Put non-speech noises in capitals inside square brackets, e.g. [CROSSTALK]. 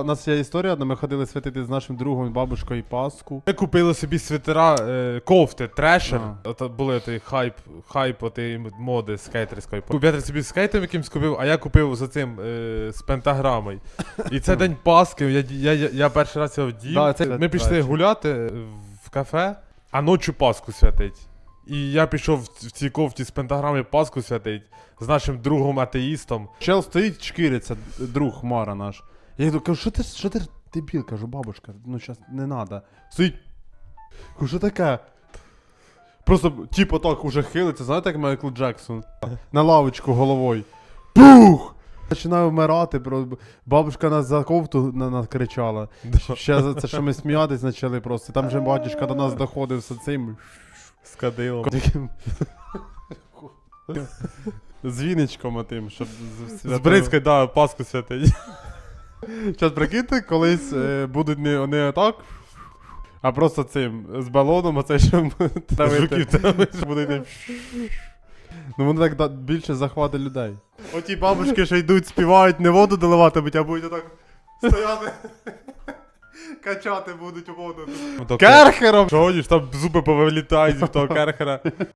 У нас є історія, одна, ми ходили святити з нашим другом, бабушкою Пасху. Ми купили собі свитера, е, кофти, трешер. А. Ото були той хайп, хайп отої моди скейтерської. Купити собі скейтом якимсь купив, а я купив за цим е, з пентаграмою. І це день Пасхи, я, я, я, я перший раз його вдів. Да, це Ми пішли гуляти в кафе, а ночі Пасху святить. І я пішов в цій кофті з пентаграми Пасху святить з нашим другом атеїстом. Чел стоїть, чкириться, друг Мара наш. Я йду, кажу, що ти, що ти дебіл? Кажу, бабушка, ну зараз не надо. Стоїть. Кажу, що таке? Просто тіп отак уже хилиться, знаєте, як Майкл Джексон. На лавочку головою. Пух! Починаю вмирати, бабушка нас за кофту на нас кричала. Ще за це, що ми сміятись почали просто. Там же батюшка до нас доходив з цим. З кадилом. таким- З віничком отим, щоб З бризкою, да, Пасху святить. Зараз прикиньте, колись е, будуть не, не отак, а просто цим з балоном, оце що Жуків буде йти. Ну воно так да- більше захватить людей. Оті бабушки, що йдуть, співають, не воду доливатимуть, а будуть отак стояти. Качати будуть у воду. Керхером! Що ж, там зуби повилітають від того [LAUGHS] керхера.